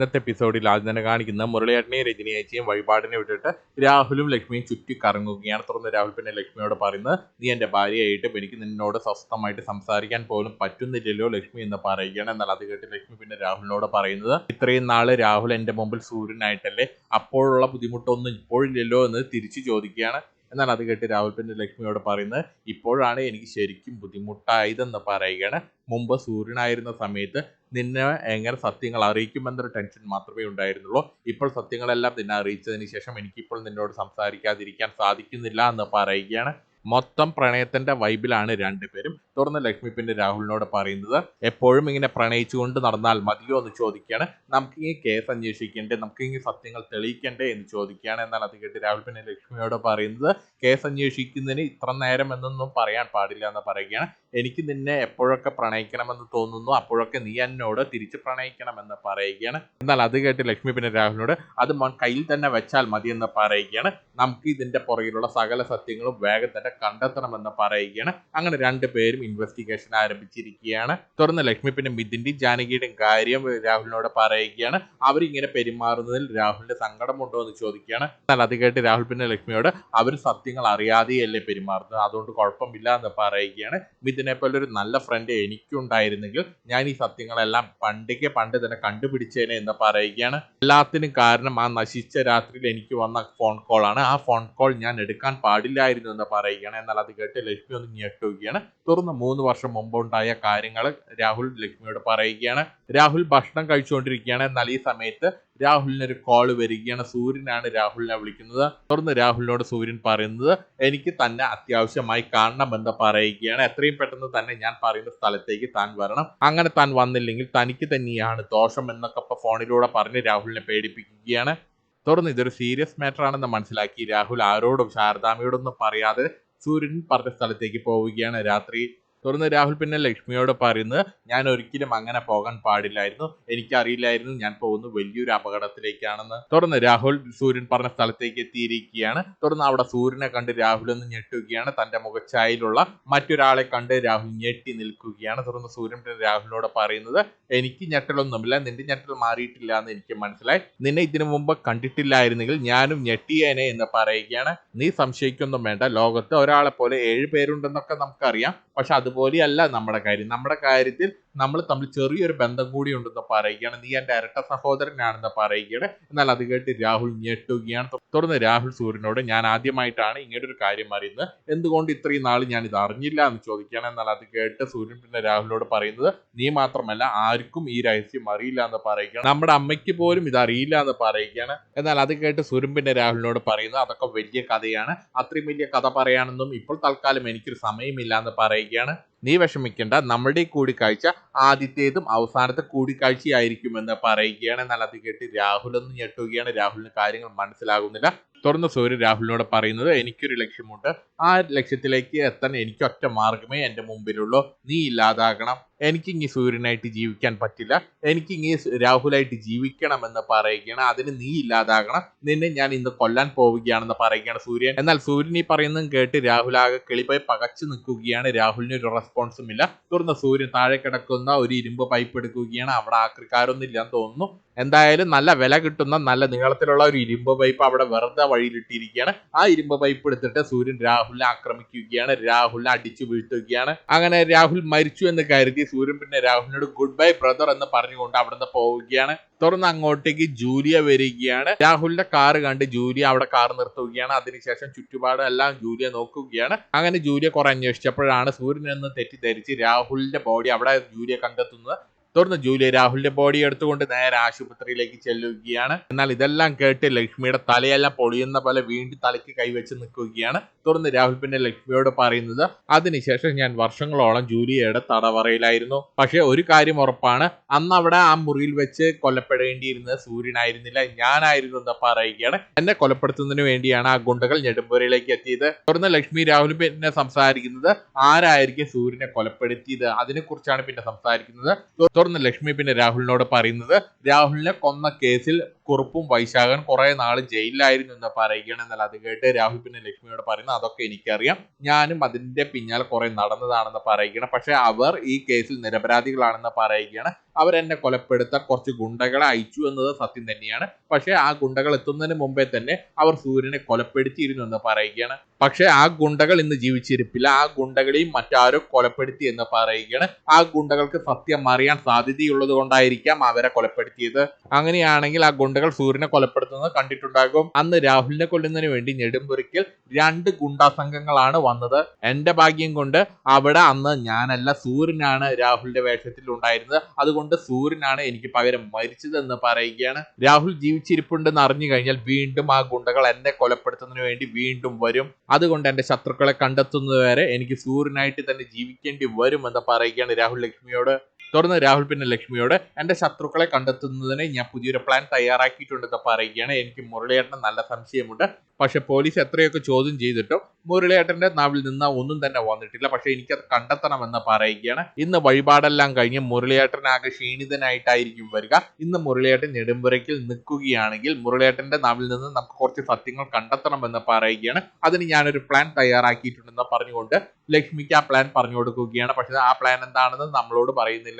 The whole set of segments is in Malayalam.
ഇന്നത്തെ എപ്പിസോഡിൽ ആദ്യം തന്നെ കാണിക്കുന്ന മുരളിയേട്ടനെയും രജനിയേച്ചിയും വഴിപാടിനെ വിട്ടിട്ട് രാഹുലും ലക്ഷ്മിയും ചുറ്റി കറങ്ങുകയാണ്. തുടർന്ന് രാഹുൽ പിന്നെ ലക്ഷ്മിയോട് പറയുന്നത് നീ എന്റെ ഭാര്യയായിട്ടും എനിക്ക് നിന്നോട് സ്വസ്ഥമായിട്ട് സംസാരിക്കാൻ പോലും പറ്റുന്നില്ലല്ലോ ലക്ഷ്മി എന്ന് പറയുകയാണ്. എന്നാൽ അത് കേട്ട് ലക്ഷ്മി പിന്നെ രാഹുലിനോട് പറയുന്നത് ഇത്രയും നാൾ രാഹുൽ എന്റെ മുമ്പിൽ സൂര്യനായിട്ടല്ലേ? അപ്പോഴുള്ള ബുദ്ധിമുട്ടൊന്നും ഇപ്പോഴില്ലല്ലോ എന്ന് തിരിച്ചു ചോദിക്കുകയാണ്. എന്നാൽ അത് കേട്ട് രാഹുൽ പിന്നെ ലക്ഷ്മിയോട് പറയുന്നത് ഇപ്പോഴാണ് എനിക്ക് ശരിക്കും ബുദ്ധിമുട്ടായതെന്ന് പറയുകയാണ്. മുമ്പ് സൂര്യനായിരുന്ന സമയത്ത് നിന്നെ എങ്ങനെ സത്യങ്ങൾ അറിയിക്കുമെന്നൊരു ടെൻഷൻ മാത്രമേ ഉണ്ടായിരുന്നുള്ളൂ. ഇപ്പോൾ സത്യങ്ങളെല്ലാം നിന്നെ അറിയിച്ചതിന് ശേഷം എനിക്കിപ്പോൾ നിന്നോട് സംസാരിക്കാതിരിക്കാൻ സാധിക്കുന്നില്ല എന്ന് പറയുകയാണ്. മൊത്തം പ്രണയത്തിന്റെ വൈബിലാണ് രണ്ടുപേരും. തുടർന്ന് ലക്ഷ്മി പിന്നെ രാഹുലിനോട് പറയുന്നത് എപ്പോഴും ഇങ്ങനെ പ്രണയിച്ചുകൊണ്ട് നടന്നാൽ മതിയോ? എന്ന് ചോദിക്കുകയാണ്. നമുക്ക് ഈ കേസ് അന്വേഷിക്കണ്ടേ? നമുക്ക് ഈ സത്യങ്ങൾ തെളിയിക്കണ്ടേ? എന്ന് ചോദിക്കുകയാണ്. എന്നാൽ അത് കേട്ട് രാഹുൽ പിന്നെ ലക്ഷ്മിയോട് പറയുന്നത് കേസ് അന്വേഷിക്കുന്നതിന് ഇത്ര നേരം എന്നൊന്നും പറയാൻ പാടില്ല എന്ന് പറയുകയാണ്. എനിക്ക് നിന്നെ എപ്പോഴൊക്കെ പ്രണയിക്കണമെന്ന് തോന്നുന്നു അപ്പോഴൊക്കെ നീ എന്നോട് തിരിച്ച് പ്രണയിക്കണമെന്ന് പറയുകയാണ്. എന്നാൽ അത് കേട്ട് ലക്ഷ്മി പിന്നെ രാഹുലിനോട് അത് കയ്യിൽ തന്നെ വെച്ചാൽ മതിയെന്ന് പറയുകയാണ്. നമുക്ക് ഇതിന്റെ പുറകിലുള്ള സകല സത്യങ്ങളും വേഗം തന്നെ കണ്ടെത്തണമെന്ന് പറയുകയാണ്. അങ്ങനെ രണ്ടുപേരും ഇൻവെസ്റ്റിഗേഷൻ ആരംഭിച്ചിരിക്കുകയാണ്. തുടർന്ന് ലക്ഷ്മി പിന്നെ മിഥിന്റെയും ജാനകിയുടെയും കാര്യം രാഹുലിനോട് പറയുകയാണ്. അവരിങ്ങനെ പെരുമാറുന്നതിൽ രാഹുലിന്റെ സങ്കടമുണ്ടോ എന്ന് ചോദിക്കുകയാണ്. എന്നാൽ അത് കേട്ട് രാഹുൽ പിന്നെ ലക്ഷ്മിയോട് അവർ സത്യങ്ങൾ അറിയാതെയല്ലേ പെരുമാറുന്നത്? അതുകൊണ്ട് കുഴപ്പമില്ല എന്ന് പറയുകയാണ്. മിഥുനെ പോലെ ഒരു നല്ല ഫ്രണ്ട് എനിക്കുണ്ടായിരുന്നെങ്കിൽ ഞാൻ ഈ സത്യങ്ങളെല്ലാം പണ്ടേക്ക് പണ്ട് തന്നെ കണ്ടുപിടിച്ചേനെ എന്ന് പറയുകയാണ്. എല്ലാത്തിനും കാരണം ആ നശിച്ച രാത്രിയിൽ എനിക്ക് വന്ന ഫോൺ കോൾ ആണ്. ആ ഫോൺ കോൾ ഞാൻ എടുക്കാൻ പാടില്ലായിരുന്നു എന്ന് പറയുകയാണ്. എന്നാൽ അത് കേട്ട് ലക്ഷ്മി ഒന്ന് ഞെട്ടുകയാണ്. തുറന്ന് മൂന്ന് വർഷം മുമ്പുണ്ടായ കാര്യങ്ങൾ രാഹുൽ ലക്ഷ്മിയോട് പറയുകയാണ്. രാഹുൽ ഭക്ഷണം കഴിച്ചുകൊണ്ടിരിക്കുകയാണ്. എന്നാൽ ഈ സമയത്ത് രാഹുലിന് ഒരു കോൾ വരികയാണ്. സൂര്യനാണ് രാഹുലിനെ വിളിക്കുന്നത്. തുടർന്ന് രാഹുലിനോട് സൂര്യൻ പറയുന്നത് എനിക്ക് തന്നെ അത്യാവശ്യമായി കാണണമെന്ന് പറയുകയാണ്. എത്രയും പെട്ടെന്ന് തന്നെ ഞാൻ പറയുന്ന സ്ഥലത്തേക്ക് താൻ വരണം. അങ്ങനെ താൻ വന്നില്ലെങ്കിൽ തനിക്ക് തന്നെയാണ് ദോഷം എന്നൊക്കെ ഫോണിലൂടെ പറഞ്ഞ് രാഹുലിനെ പേടിപ്പിക്കുകയാണ്. തുടർന്ന് ഇതൊരു സീരിയസ് മാറ്റർ ആണെന്ന് മനസ്സിലാക്കി രാഹുൽ ആരോടും ശാരദാമയോടൊന്നും പറയാതെ സൂര്യൻ പറഞ്ഞ സ്ഥലത്തേക്ക് പോവുകയാണ്. രാത്രി തുടർന്ന് രാഹുൽ പിന്നെ ലക്ഷ്മിയോട് പറയുന്നത് ഞാൻ ഒരിക്കലും അങ്ങനെ പോകാൻ പാടില്ലായിരുന്നു. എനിക്കറിയില്ലായിരുന്നു ഞാൻ പോകുന്നത് വലിയൊരു അപകടത്തിലേക്കാണെന്ന്. തുടർന്ന് രാഹുൽ സൂര്യൻ പറഞ്ഞ സ്ഥലത്തേക്ക് എത്തിയിരിക്കുകയാണ്. തുടർന്ന് അവിടെ സൂര്യനെ കണ്ട് രാഹുൽ ഒന്ന് ഞെട്ടുകയാണ്. തന്റെ മുഖച്ചായയിലുള്ള മറ്റൊരാളെ കണ്ട് രാഹുൽ ഞെട്ടി നിൽക്കുകയാണ്. തുടർന്ന് സൂര്യൻ പിന്നെ രാഹുലിനോട് പറയുന്നത് എനിക്ക് ഞെട്ടലൊന്നുമില്ല. നിന്റെ ഞെട്ടൽ മാറിയിട്ടില്ല എന്ന് എനിക്ക് മനസ്സിലായി. നിന്നെ ഇതിനു മുമ്പ് കണ്ടിട്ടില്ലായിരുന്നെങ്കിൽ ഞാനും ഞെട്ടിയേനെ എന്ന് പറയുകയാണ്. നീ സംശയിക്കൊന്നും വേണ്ട. ലോകത്ത് ഒരാളെ പോലെ ഏഴ് പേരുണ്ടെന്നൊക്കെ നമുക്കറിയാം. പക്ഷെ അതുപോലെയല്ല നമ്മുടെ കാര്യം. നമ്മുടെ കാര്യത്തിൽ നമ്മൾ തമ്മിൽ ചെറിയൊരു ബന്ധം കൂടി ഉണ്ടെന്ന് പറയുകയാണ്. നീ എന്റെ ഇരട്ട സഹോദരനാണെന്ന് പറയുകയാണ്. എന്നാൽ അത് കേട്ട് രാഹുൽ ഞെട്ടുകയാണ്. തുടർന്ന് രാഹുൽ സൂര്യനോട് ഞാൻ ആദ്യമായിട്ടാണ് ഇങ്ങനെ ഒരു കാര്യം അറിയുന്നത്. എന്തുകൊണ്ട് ഇത്രയും നാൾ ഞാൻ ഇത് അറിഞ്ഞില്ല എന്ന് ചോദിക്കുകയാണ്. എന്നാൽ അത് കേട്ട് സൂര്യൻ പിന്നെ രാഹുലിനോട് പറയുന്നത് നീ മാത്രമല്ല ആർക്കും ഈ രഹസ്യം അറിയില്ല എന്ന് പറയുകയാണ്. നമ്മുടെ അമ്മയ്ക്ക് പോലും ഇത് അറിയില്ല എന്ന് പറയുകയാണ്. എന്നാൽ അത് കേട്ട് സൂര്യൻ പിന്നെ രാഹുലിനോട് പറയുന്നത് അതൊക്കെ വലിയ കഥയാണ്. അത്രയും വലിയ കഥ പറയാനൊന്നും ഇപ്പോൾ തൽക്കാലം എനിക്കൊരു സമയമില്ല എന്ന് പറയുകയാണ്. നീ വിഷമിക്കേണ്ട. നമ്മുടെ ഈ കൂടിക്കാഴ്ച ആദ്യത്തേതും അവസാനത്തെ കൂടിക്കാഴ്ചയായിരിക്കുമെന്ന് പറയുകയാണ്. എന്നാൽ അത് കേട്ട് രാഹുൽ ഒന്ന് ഞെട്ടുകയാണ്. രാഹുലിന് കാര്യങ്ങൾ മനസ്സിലാകുന്നില്ല. തുടർന്ന് സൂര്യൻ രാഹുലിനോട് പറയുന്നത് എനിക്കൊരു ലക്ഷ്യമുണ്ട്. ആ ലക്ഷ്യത്തിലേക്ക് എത്താൻ എനിക്ക് ഒറ്റ മാർഗമേ എന്റെ മുമ്പിലുള്ളൂ. നീ ഇല്ലാതാകണം. എനിക്ക് ഇനി സൂര്യനായിട്ട് ജീവിക്കാൻ പറ്റില്ല. എനിക്ക് രാഹുലായിട്ട് രാഹുലായിട്ട് ജീവിക്കണമെന്ന് പറയുകയാണ്. അതിന് നീ ഇല്ലാതാകണം. നിന്നെ ഞാൻ ഇന്ന് കൊല്ലാൻ പോവുകയാണെന്ന് പറയുകയാണ് സൂര്യൻ. എന്നാൽ സൂര്യൻ ഈ പറയുന്നതും കേട്ട് രാഹുൽ ആകെ കിളിപ്പോയി പകച്ചു നിൽക്കുകയാണ്. രാഹുലിന് ഒരു റെസ്പോൺസും ഇല്ല. തുടർന്ന് സൂര്യൻ താഴെ കിടക്കുന്ന ഒരു ഇരുമ്പ് പൈപ്പ് എടുക്കുകയാണ്. അവിടെ ആക്രിക്കാരൊന്നും ഇല്ലാന്ന് തോന്നുന്നു. എന്തായാലും നല്ല വില കിട്ടുന്ന നല്ല നീളത്തിലുള്ള ഒരു ഇരുമ്പ് പൈപ്പ് അവിടെ വെറുതെ വഴിയിലിട്ടിരിക്കുകയാണ്. ആ ഇരുമ്പ് പൈപ്പ് എടുത്തിട്ട് സൂര്യൻ രാഹുലിനെ ആക്രമിക്കുകയാണ് രാഹുലിനെ അടിച്ചു വീഴ്ത്തുകയാണ്. അങ്ങനെ രാഹുൽ മരിച്ചു എന്ന് കരുതി സൂര്യൻ പിന്നെ രാഹുലിനോട് ഗുഡ് ബൈ ബ്രദർ എന്ന് പറഞ്ഞുകൊണ്ട് അവിടുന്ന് പോവുകയാണ്. തുടർന്ന് അങ്ങോട്ടേക്ക് ജൂലിയ വരികയാണ്. രാഹുലിന്റെ കാറ് കണ്ട് ജൂലിയ അവിടെ കാർ നിർത്തുകയാണ്. അതിനുശേഷം ചുറ്റുപാടും എല്ലാം ജൂലിയ നോക്കുകയാണ്. അങ്ങനെ ജൂലിയ കുറെ അന്വേഷിച്ചപ്പോഴാണ് സൂര്യൻ എന്ന് തെറ്റിദ്ധരിച്ച് രാഹുലിന്റെ ബോഡി അവിടെ ജൂലിയ കണ്ടെത്തുന്നത്. തുടർന്ന് ജൂലിയ രാഹുലിന്റെ ബോഡി എടുത്തുകൊണ്ട് നേരെ ആശുപത്രിയിലേക്ക് ചെല്ലുകയാണ്. എന്നാൽ ഇതെല്ലാം കേട്ട് ലക്ഷ്മിയുടെ തലയെല്ലാം പൊളിയുന്ന പോലെ വീണ്ടും തലയ്ക്ക് കൈവച്ച് നിൽക്കുകയാണ്. തുടർന്ന് രാഹുൽ പിന്നെ ലക്ഷ്മിയോട് പറയുന്നത് അതിനുശേഷം ഞാൻ വർഷങ്ങളോളം ജൂലിയയുടെ തടവറയിലായിരുന്നു. പക്ഷെ ഒരു കാര്യം ഉറപ്പാണ് അന്ന് അവിടെ ആ മുറിയിൽ വെച്ച് കൊല്ലപ്പെടേണ്ടിയിരുന്നത് സൂര്യനായിരുന്നില്ല ഞാനായിരുന്നു എന്ന് പറയുകയാണ്. എന്നെ കൊലപ്പെടുത്തുന്നതിന് വേണ്ടിയാണ് ആ ഗുണ്ടകൾ നെടുമ്പുരയിലേക്ക് എത്തിയത്. തുടർന്ന് ലക്ഷ്മി രാഹുൽ പിന്നെ സംസാരിക്കുന്നത് ആരായിരിക്കും സൂര്യനെ കൊലപ്പെടുത്തിയത്? അതിനെക്കുറിച്ചാണ് പിന്നെ സംസാരിക്കുന്നത്. തുടർന്ന് ലക്ഷ്മി പിന്നെ രാഹുലിനോട് പറയുന്നത് രാഹുലിനെ കൊന്ന കേസിൽ കുറുപ്പും വൈശാഖൻ കുറെ നാൾ ജയിലിലായിരുന്നു എന്ന് പറയുകയാണ്. എന്നാൽ അത് കേട്ട് രാഹുൽ പിന്നെ ലക്ഷ്മിയോട് പറയുന്നത് അതൊക്കെ എനിക്കറിയാം. ഞാനും അതിന്റെ പിന്നാലെ കുറെ നടന്നതാണെന്ന് പറയുകയാണ്. പക്ഷെ അവർ ഈ കേസിൽ നിരപരാധികളാണെന്ന് പറയുകയാണ്. അവരെന്നെ കൊലപ്പെടുത്താൻ കുറച്ച് ഗുണ്ടകളെ അയച്ചു എന്നത് സത്യം തന്നെയാണ്. പക്ഷെ ആ ഗുണ്ടകൾ എത്തുന്നതിന് മുമ്പേ തന്നെ അവർ സൂര്യനെ കൊലപ്പെടുത്തിയിരുന്നു എന്ന് പറയുകയാണ്. പക്ഷെ ആ ഗുണ്ടകൾ ഇന്ന് ജീവിച്ചിരിപ്പില്ല. ആ ഗുണ്ടകളെയും മറ്റാരോ കൊലപ്പെടുത്തി എന്ന് പറയുകയാണ്. ആ ഗുണ്ടകൾക്ക് സത്യം അറിയാൻ സാധ്യതയുള്ളത് കൊണ്ടായിരിക്കാം അവരെ കൊലപ്പെടുത്തിയത്. അങ്ങനെയാണെങ്കിൽ ആ ഗുണ്ടകൾ സൂര്യനെ കൊലപ്പെടുത്തുന്നത് കണ്ടിട്ടുണ്ടാകും. അന്ന് രാഹുലിനെ കൊല്ലുന്നതിന് വേണ്ടി നെടുമ്പുരയ്ക്കൽ രണ്ട് ഗുണ്ടാ സംഘങ്ങളാണ് വന്നത്. എന്റെ ഭാഗ്യം കൊണ്ട് അവിടെ അന്ന് ഞാനല്ല സൂര്യനാണ് രാഹുലിന്റെ വേഷത്തിൽ ഉണ്ടായിരുന്നത്. അതുകൊണ്ട് സൂര്യനാണ് എനിക്ക് പകരം മരിച്ചതെന്ന് പറയുകയാണ്. രാഹുൽ ജീവിച്ചിരിപ്പുണ്ടെന്ന് അറിഞ്ഞു കഴിഞ്ഞാൽ വീണ്ടും ആ ഗുണ്ടകൾ എന്നെ കൊലപ്പെടുത്തുന്നതിന് വേണ്ടി വീണ്ടും വരും. അതുകൊണ്ട് എന്റെ ശത്രുക്കളെ കണ്ടെത്തുന്നതുവരെ എനിക്ക് സൂര്യനായിട്ട് തന്നെ ജീവിക്കേണ്ടി വരുമെന്ന് പറയുകയാണ് രാഹുൽ ലക്ഷ്മിയോട്. തുടർന്ന് രാഹുൽ പിന്നെ ലക്ഷ്മിയോട് എന്റെ ശത്രുക്കളെ കണ്ടെത്തുന്നതിന് ഞാൻ പുതിയൊരു പ്ലാൻ തയ്യാറാക്കിയിട്ടുണ്ടെന്ന് പറയുകയാണ്. എനിക്ക് മുരളിയേട്ടന് നല്ല സംശയമുണ്ട്. പക്ഷെ പോലീസ് എത്രയൊക്കെ ചോദ്യം ചെയ്തിട്ടും മുരളിയേട്ടന്റെ നാവിൽ നിന്ന് ഒന്നും തന്നെ വന്നിട്ടില്ല. പക്ഷെ എനിക്കത് കണ്ടെത്തണമെന്ന് പറയുകയാണ്. ഇന്ന് വഴിപാടെല്ലാം കഴിഞ്ഞ് മുരളിയേട്ടനാകെ ക്ഷീണിതനായിട്ടായിരിക്കും വരിക. ഇന്ന് മുരളിയേട്ടൻ നെടുമ്പുരയ്ക്കിൽ നിൽക്കുകയാണെങ്കിൽ മുരളിയേട്ടന്റെ നാവിൽ നിന്ന് നമുക്ക് കുറച്ച് സത്യങ്ങൾ കണ്ടെത്തണമെന്ന് പറയുകയാണ്. അതിന് ഞാനൊരു പ്ലാൻ തയ്യാറാക്കിയിട്ടുണ്ടെന്ന് പറഞ്ഞുകൊണ്ട് ലക്ഷ്മിക്ക് ആ പ്ലാൻ പറഞ്ഞു കൊടുക്കുകയാണ് പക്ഷെ ആ പ്ലാൻ എന്താണെന്ന് നമ്മളോട് പറയുന്നില്ല.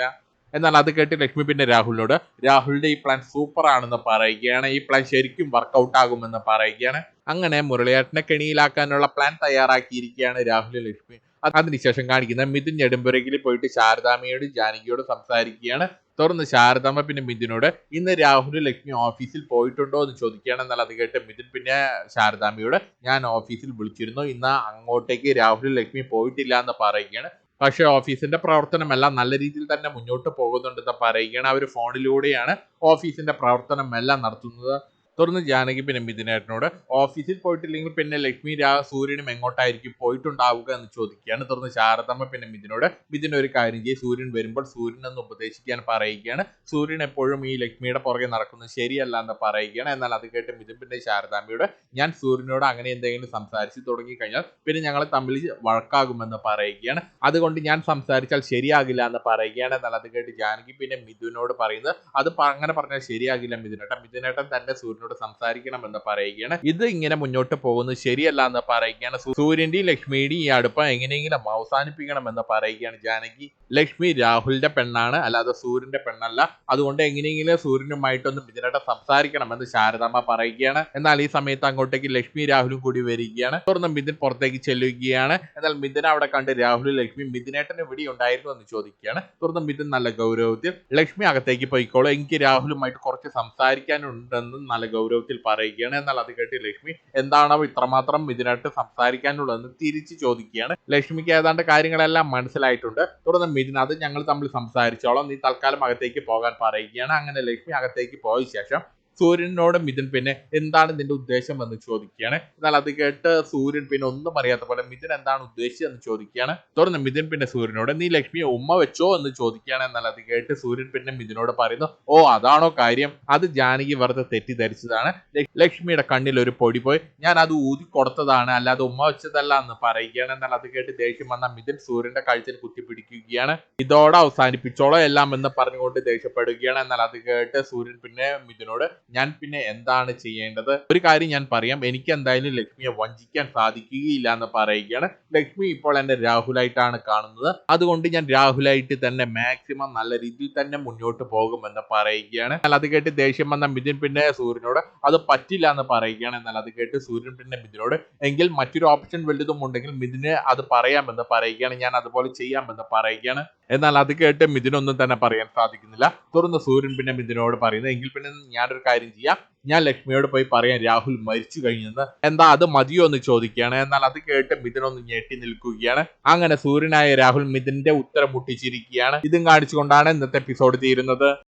എന്നാൽ അത് കേട്ട് ലക്ഷ്മി പിന്നെ രാഹുലിനോട് രാഹുലിന്റെ ഈ പ്ലാൻ സൂപ്പർ ആണെന്ന് പറയുകയാണ്. ഈ പ്ലാൻ ശരിക്കും വർക്കൗട്ട് ആകുമെന്ന് പറയുകയാണ്. അങ്ങനെ മുരളിയേട്ടനെ കെണിയിലാക്കാനുള്ള പ്ലാൻ തയ്യാറാക്കിയിരിക്കുകയാണ് രാഹുൽ ലക്ഷ്മി. അത് അതിനുശേഷം കാണിക്കുന്ന മിഥുൻ നെടുമ്പുരകിൽ പോയിട്ട് ശാരദാമ്മയോടും ജാനകിയോട് സംസാരിക്കുകയാണ്. തുടർന്ന് ശാരദാമ്മ പിന്നെ മിഥുനോട് ഇന്ന് രാഹുൽ ലക്ഷ്മി ഓഫീസിൽ പോയിട്ടുണ്ടോ എന്ന് ചോദിക്കുകയാണ്. എന്നാൽ അത് കേട്ട് മിഥുൻ പിന്നെ ശാരദാമ്മയോട് ഞാൻ ഓഫീസിൽ വിളിച്ചിരുന്നു. ഇന്ന് അങ്ങോട്ടേക്ക് രാഹുൽ ലക്ഷ്മി പോയിട്ടില്ല എന്ന് പറയുകയാണ്. പക്ഷേ ഓഫീസിന്റെ പ്രവർത്തനമെല്ലാം നല്ല രീതിയിൽ തന്നെ മുന്നോട്ട് പോകുന്നുണ്ടെന്ന് പറയുകയാണ് അവർ ഫോണിലൂടെയാണ് ഓഫീസിന്റെ പ്രവർത്തനമെല്ലാം നടത്തുന്നത്. തുടർന്ന് ജാനകി പിന്നെ മിഥുനേട്ടനോട് ഓഫീസിൽ പോയിട്ടില്ലെങ്കിൽ പിന്നെ ലക്ഷ്മി രാ സൂര്യനും എങ്ങോട്ടായിരിക്കും പോയിട്ടുണ്ടാവുക എന്ന് ചോദിക്കുകയാണ്. തുടർന്ന് ശാരദമ്മ പിന്നെ മിഥുനോട് മിഥുൻ ഒരു കാര്യം ചെയ്യും സൂര്യൻ വരുമ്പോൾ സൂര്യൻ എന്ന് ഉപദേശിക്കാൻ പറയുകയാണ്. സൂര്യൻ എപ്പോഴും ഈ ലക്ഷ്മിയുടെ പുറകെ നടക്കുന്നത് ശരിയല്ല എന്ന് പറയുകയാണ്. എന്നാൽ അത് കേട്ട് മിഥുൻ പിന്നെ ശാരദാമ്മയോട് ഞാൻ സൂര്യനോട് അങ്ങനെ എന്തെങ്കിലും സംസാരിച്ചു തുടങ്ങി കഴിഞ്ഞാൽ പിന്നെ ഞങ്ങൾ തമ്മിൽ വഴക്കാകുമെന്ന് പറയുകയാണ്. അതുകൊണ്ട് ഞാൻ സംസാരിച്ചാൽ ശരിയാകില്ല എന്ന് പറയുകയാണ്. എന്നാൽ അത് കേട്ട് ജാനകി പിന്നെ മിഥുനോട് പറയുന്നത് അത് അങ്ങനെ പറഞ്ഞാൽ ശരിയാകില്ല മിഥുനേട്ടൻ മിഥുനേട്ടൻ തന്നെ സൂര്യനോട് സംസാരിക്കണം എന്ന് പറയുകയാണ്. ഇത് ഇങ്ങനെ മുന്നോട്ട് പോകുന്നത് ശരിയല്ല എന്ന് പറയുകയാണ്. സൂര്യന്റെയും ലക്ഷ്മിയുടെയും ഈ അടുപ്പം എങ്ങനെയെങ്കിലും അവസാനിപ്പിക്കണം എന്ന് പറയുകയാണ് ജാനകി. ലക്ഷ്മി രാഹുലിന്റെ പെണ്ണാണ് അല്ലാതെ സൂര്യന്റെ പെണ്ണല്ല. അതുകൊണ്ട് എങ്ങനെയെങ്കിലും സൂര്യനുമായിട്ടൊന്ന് സംസാരിക്കണം എന്ന് ശാരദാമ്മ പറയുകയാണ്. എന്നാൽ ഈ സമയത്ത് അങ്ങോട്ടേക്ക് ലക്ഷ്മി രാഹുലും കൂടി വരികയാണ്. തുടർന്ന് മിഥുൻ പുറത്തേക്ക് ചെല്ലുകയാണ്. എന്നാൽ മിഥുൻ അവിടെ കണ്ട് രാഹുലും ലക്ഷ്മി മിഥുനേട്ടന് ഇവിടെ ഉണ്ടായിരുന്നു എന്ന് ചോദിക്കുകയാണ്. തുടർന്ന് മിഥുൻ നല്ല ഗൗരവത്തിൽ ലക്ഷ്മി അകത്തേക്ക് പോയിക്കോളൂ. എനിക്ക് രാഹുലുമായിട്ട് കുറച്ച് സംസാരിക്കാനുണ്ടെന്ന് നല്ല ഗൗരവത്തിൽ പറയുകയാണ്. എന്നാൽ അത് കേട്ട് ലക്ഷ്മി എന്താണോ ഇത്രമാത്രം മിഥുനായിട്ട് സംസാരിക്കാനുള്ളതെന്ന് തിരിച്ചു ചോദിക്കുകയാണ്. ലക്ഷ്മിക്ക് ഏതാണ്ട് കാര്യങ്ങളെല്ലാം മനസ്സിലായിട്ടുണ്ട്. തുടർന്ന് മിഥുൻ അത് ഞങ്ങൾ തമ്മിൽ സംസാരിച്ചോളാം. നീ തൽക്കാലം അകത്തേക്ക് പോകാൻ പറയുകയാണ്. അങ്ങനെ ലക്ഷ്മി അകത്തേക്ക് പോയ ശേഷം സൂര്യനോട് മിഥുൻ പിന്നെ എന്താണ് നിന്റെ ഉദ്ദേശം എന്ന് ചോദിക്കുകയാണ്. എന്നാൽ അത് കേട്ട് സൂര്യൻ പിന്നെ ഒന്നും അറിയാത്ത പോലെ മിഥുൻ എന്താണ് ഉദ്ദേശിച്ചത് എന്ന് ചോദിക്കുകയാണ്. തുടർന്ന് മിഥുൻ പിന്നെ സൂര്യനോട് നീ ലക്ഷ്മിയെ ഉമ്മ വെച്ചോ? എന്ന് ചോദിക്കുകയാണ്. എന്നാൽ അത് കേട്ട് സൂര്യൻ പിന്നെ മിഥുനോട് പറയുന്നു ഓ അതാണോ കാര്യം? അത് ജാനകി വെറുതെ തെറ്റിദ്ധരിച്ചതാണ്. ലക്- ലക്ഷ്മിയുടെ കണ്ണിൽ ഒരു പൊടി പോയി. ഞാൻ അത് ഊതി കൊടുത്തതാണ്. അല്ലാതെ ഉമ്മ വെച്ചതല്ല എന്ന് പറയുകയാണ്. എന്നാൽ അത് കേട്ട് ദേഷ്യം വന്ന മിഥുൻ സൂര്യന്റെ കഴുത്തിൽ കുത്തിപ്പിടിക്കുകയാണ് ഇതോടെ അവസാനിപ്പിച്ചോളോ എല്ലാം എന്ന് പറഞ്ഞുകൊണ്ട് ദേഷ്യപ്പെടുകയാണ്. എന്നാൽ അത് കേട്ട് സൂര്യൻ പിന്നെ മിഥുനോട് ഞാൻ പിന്നെ എന്താണ് ചെയ്യേണ്ടത്? ഒരു കാര്യം ഞാൻ പറയാം. എനിക്ക് എന്തായാലും ലക്ഷ്മിയെ വഞ്ചിക്കാൻ സാധിക്കുകയില്ല എന്ന് പറയുകയാണ്. ലക്ഷ്മി ഇപ്പോൾ എന്റെ രാഹുലായിട്ടാണ് കാണുന്നത്. അതുകൊണ്ട് ഞാൻ രാഹുലായിട്ട് തന്നെ മാക്സിമം നല്ല രീതിയിൽ തന്നെ മുന്നോട്ട് പോകുമെന്ന് പറയുകയാണ്. എന്നാൽ അത് കേട്ട് ദേഷ്യം വന്ന മിഥുൻ പിന്നെ സൂര്യനോട് അത് പറ്റില്ല എന്ന് പറയുകയാണ്. എന്നാൽ അത് കേട്ട് സൂര്യൻ പിന്നെ മിഥുനോട് എങ്കിൽ മറ്റൊരു ഓപ്ഷൻ വലുതും ഉണ്ടെങ്കിൽ മിഥുന് അത് പറയാമെന്ന് പറയുകയാണ്. ഞാൻ അതുപോലെ ചെയ്യാമെന്ന് പറയുകയാണ്. എന്നാൽ അത് കേട്ട് മിഥുനൊന്നും തന്നെ പറയാൻ സാധിക്കുന്നില്ല. തുറന്ന് സൂര്യൻ പിന്നെ മിഥുനോട് പറയുന്നത് എങ്കിൽ പിന്നെ ഞാനൊരു കാര്യം ചെയ്യാം. ഞാൻ ലക്ഷ്മിയോട് പോയി പറയാൻ രാഹുൽ മരിച്ചു കഴിഞ്ഞെന്ന്. എന്താ അത് മതിയോ എന്ന് ചോദിക്കുകയാണ്. എന്നാൽ അത് കേട്ട് മിഥുൻ ഒന്ന് ഞെട്ടി നിൽക്കുകയാണ്. അങ്ങനെ സൂര്യനായ രാഹുൽ മിഥുന്റെ ഉത്തരം മുട്ടിച്ചിരിക്കുകയാണ്. ഇതും കാണിച്ചുകൊണ്ടാണ് ഇന്നത്തെ എപ്പിസോഡ് തീരുന്നത്.